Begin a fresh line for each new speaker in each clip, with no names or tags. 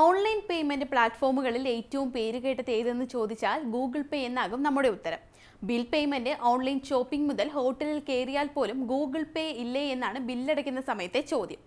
Online payment പ്ലാറ്റ്ഫോമുകളിൽ ഏറ്റവും പേര് പേരുകേട്ടത് ഏതെന്ന് ചോദിച്ചാൽ ഗൂഗിൾ പേ എന്നാകും നമ്മുടെ ഉത്തരം. ബിൽ പേയ്മെന്റ് ഓൺലൈൻ ഷോപ്പിംഗ് മുതൽ ഹോട്ടലിൽ കയറിയാൽ പോലും ഗൂഗിൾ പേ ഇല്ലേ എന്നാണ് ബില്ലടയ്ക്കുന്ന സമയത്തെ ചോദ്യം.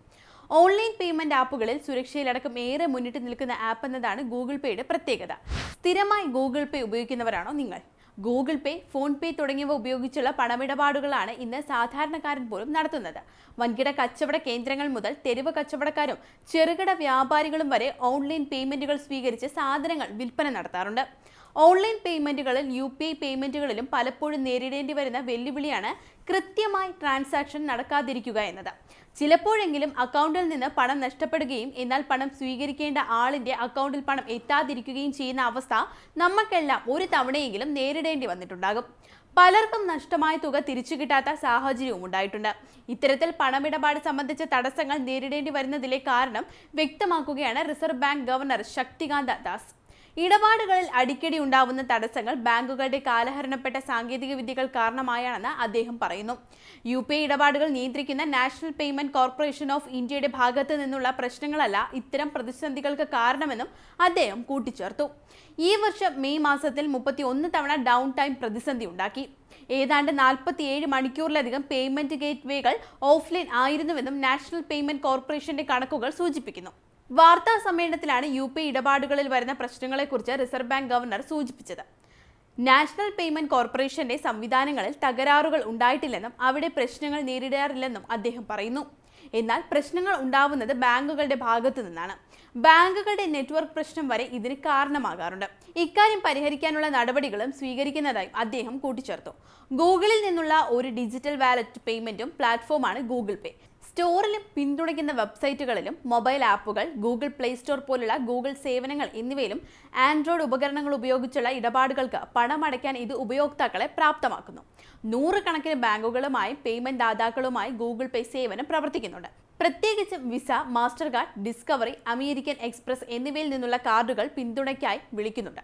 ഓൺലൈൻ പേയ്മെന്റ് ആപ്പുകളിൽ സുരക്ഷയിലടക്കം ഏറെ മുന്നിട്ട് നിൽക്കുന്ന ആപ്പ് എന്നതാണ് ഗൂഗിൾ പേയുടെ പ്രത്യേകത. സ്ഥിരമായി ഗൂഗിൾ പേ ഉപയോഗിക്കുന്നവരാണോ നിങ്ങൾ? ഗൂഗിൾ പേ ഫോൺ പേ തുടങ്ങിയവ ഉപയോഗിച്ചുള്ള പണമിടപാടുകളാണ് ഇന്ന് സാധാരണക്കാരൻ പോലും നടത്തുന്നത്. വൻകിട കച്ചവട കേന്ദ്രങ്ങൾ മുതൽ തെരുവ് കച്ചവടക്കാരും ചെറുകിട വ്യാപാരികളും വരെ ഓൺലൈൻ പേയ്മെന്റുകൾ സ്വീകരിച്ച് സാധനങ്ങൾ വിൽപ്പന നടത്താറുണ്ട്. ഓൺലൈൻ പേയ്മെന്റുകളിൽ യു പി ഐ പേയ്മെന്റുകളിലും പലപ്പോഴും നേരിടേണ്ടി വരുന്ന വെല്ലുവിളിയാണ് കൃത്യമായി ട്രാൻസാക്ഷൻ നടക്കാതിരിക്കുക എന്നത്. ചിലപ്പോഴെങ്കിലും അക്കൗണ്ടിൽ നിന്ന് പണം നഷ്ടപ്പെടുകയും എന്നാൽ പണം സ്വീകരിക്കേണ്ട ആളിന്റെ അക്കൗണ്ടിൽ പണം എത്താതിരിക്കുകയും ചെയ്യുന്ന അവസ്ഥ നമുക്കെല്ലാം ഒരു തവണയെങ്കിലും നേരിടേണ്ടി വന്നിട്ടുണ്ടാകും. പലർക്കും നഷ്ടമായ തുക തിരിച്ചു കിട്ടാത്ത സാഹചര്യവും ഉണ്ടായിട്ടുണ്ട്. ഇത്തരത്തിൽ പണമിടപാട് സംബന്ധിച്ച തടസ്സങ്ങൾ നേരിടേണ്ടി വരുന്നതിലെ കാരണം വ്യക്തമാക്കുകയാണ് reserve bank governor Shaktikanta Das. ഇടപാടുകളിൽ അടിക്കടി ഉണ്ടാവുന്ന തടസ്സങ്ങൾ ബാങ്കുകളുടെ കാലഹരണപ്പെട്ട സാങ്കേതിക വിദ്യകൾ കാരണമായാണെന്ന് അദ്ദേഹം പറയുന്നു. യു പി ഐ ഇടപാടുകൾ നിയന്ത്രിക്കുന്ന നാഷണൽ പേയ്മെന്റ് കോർപ്പറേഷൻ ഓഫ് ഇന്ത്യയുടെ ഭാഗത്ത് നിന്നുള്ള പ്രശ്നങ്ങളല്ല ഇത്തരം പ്രതിസന്ധികൾക്ക് കാരണമെന്നും അദ്ദേഹം കൂട്ടിച്ചേർത്തു. ഈ വർഷം മെയ് മാസത്തിൽ മുപ്പത്തി ഒന്ന് തവണ ഡൗൺ ടൈം പ്രതിസന്ധി ഉണ്ടാക്കി. ഏതാണ്ട് നാൽപ്പത്തിയേഴ് മണിക്കൂറിലധികം പേയ്മെന്റ് ഗേറ്റ് വേകൾ ഓഫ്ലൈൻ ആയിരുന്നുവെന്നും നാഷണൽ പേയ്മെന്റ് കോർപ്പറേഷന്റെ കണക്കുകൾ സൂചിപ്പിക്കുന്നു. വാർത്താ സമ്മേളനത്തിലാണ് യു പി ഇടപാടുകളിൽ വരുന്ന പ്രശ്നങ്ങളെക്കുറിച്ച് റിസർവ് ബാങ്ക് ഗവർണർ സൂചിപ്പിച്ചത്. നാഷണൽ പേയ്മെന്റ് കോർപ്പറേഷന്റെ സംവിധാനങ്ങളിൽ തകരാറുകൾ ഉണ്ടായിട്ടില്ലെന്നും അവിടെ പ്രശ്നങ്ങൾ നേരിടാറില്ലെന്നും അദ്ദേഹം പറയുന്നു. എന്നാൽ പ്രശ്നങ്ങൾ ഉണ്ടാവുന്നത് ബാങ്കുകളുടെ ഭാഗത്തു നിന്നാണ്. ബാങ്കുകളുടെ നെറ്റ്വർക്ക് പ്രശ്നം വരെ ഇതിന് കാരണമാകാറുണ്ട്. ഇക്കാര്യം പരിഹരിക്കാനുള്ള നടപടികളും സ്വീകരിക്കുന്നതായും അദ്ദേഹം കൂട്ടിച്ചേർത്തു. ഗൂഗിളിൽ നിന്നുള്ള ഒരു ഡിജിറ്റൽ വാലറ്റ് പേയ്മെന്റും പ്ലാറ്റ്ഫോമാണ് ഗൂഗിൾ പേ. സ്റ്റോറിലും പിന്തുണയ്ക്കുന്ന വെബ്സൈറ്റുകളിലും മൊബൈൽ ആപ്പുകൾ ഗൂഗിൾ പ്ലേ സ്റ്റോർ പോലുള്ള ഗൂഗിൾ സേവനങ്ങൾ എന്നിവയിലും ആൻഡ്രോയിഡ് ഉപകരണങ്ങൾ ഉപയോഗിച്ചുള്ള ഇടപാടുകൾക്ക് പണമടയ്ക്കാൻ ഇത് ഉപയോക്താക്കളെ പ്രാപ്തമാക്കുന്നു. നൂറുകണക്കിന് ബാങ്കുകളുമായും പേയ്മെന്റ് ദാതാക്കളുമായി ഗൂഗിൾ പേ സേവനം പ്രവർത്തിക്കുന്നുണ്ട്. പ്രത്യേകിച്ച് Visa Mastercard Discovery American Express എന്നിവയിൽ നിന്നുള്ള കാർഡുകൾ പിന്തുണയ്ക്കായി വിളിക്കുന്നുണ്ട്.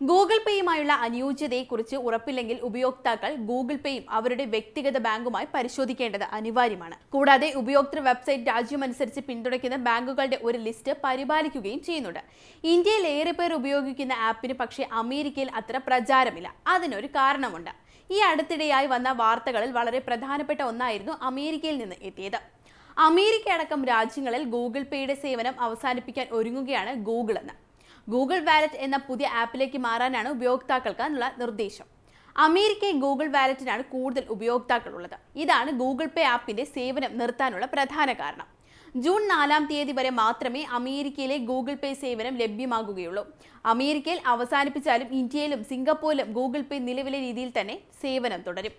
ഗൂഗിൾ പേയുമായുള്ള അനുയോജ്യതയെക്കുറിച്ച് ഉറപ്പില്ലെങ്കിൽ ഉപയോക്താക്കൾ ഗൂഗിൾ പേയും അവരുടെ വ്യക്തിഗത ബാങ്കുമായി പരിശോധിക്കേണ്ടത് അനിവാര്യമാണ്. കൂടാതെ ഉപയോക്തൃ വെബ്സൈറ്റ് രാജ്യമനുസരിച്ച് പിന്തുണയ്ക്കുന്ന ബാങ്കുകളുടെ ഒരു ലിസ്റ്റ് പരിപാലിക്കുകയും ചെയ്യുന്നുണ്ട്. ഇന്ത്യയിൽ ഏറെ പേർ ഉപയോഗിക്കുന്ന ആപ്പിന് പക്ഷേ അമേരിക്കയിൽ അത്ര പ്രചാരമില്ല. അതിനൊരു കാരണമുണ്ട്. ഈ അടുത്തിടെയായി വന്ന വാർത്തകളിൽ വളരെ പ്രധാനപ്പെട്ട ഒന്നായിരുന്നു അമേരിക്കയിൽ നിന്ന് എത്തിയത്. അമേരിക്ക അടക്കം രാജ്യങ്ങളിൽ ഗൂഗിൾ പേയുടെ സേവനം അവസാനിപ്പിക്കാൻ ഒരുങ്ങുകയാണ് ഗൂഗിൾ എന്ന്. ഗൂഗിൾ വാലറ്റ് എന്ന പുതിയ ആപ്പിലേക്ക് മാറാനാണ് ഉപയോക്താക്കൾക്കുള്ള നിർദ്ദേശം. അമേരിക്കയിൽ ഗൂഗിൾ വാലറ്റിനാണ് കൂടുതൽ ഉപയോക്താക്കളുള്ളത്. ഇതാണ് ഗൂഗിൾ പേ ആപ്പിന്റെ സേവനം നിർത്താനുള്ള പ്രധാന കാരണം. ജൂൺ നാലാം തീയതി വരെ മാത്രമേ അമേരിക്കയിലെ ഗൂഗിൾ പേ സേവനം ലഭ്യമാകുകയുള്ളൂ. അമേരിക്കയിൽ അവസാനിപ്പിച്ചാലും ഇന്ത്യയിലും സിംഗപ്പൂരിലും ഗൂഗിൾ പേ നിലവിലെ രീതിയിൽ തന്നെ സേവനം തുടരും.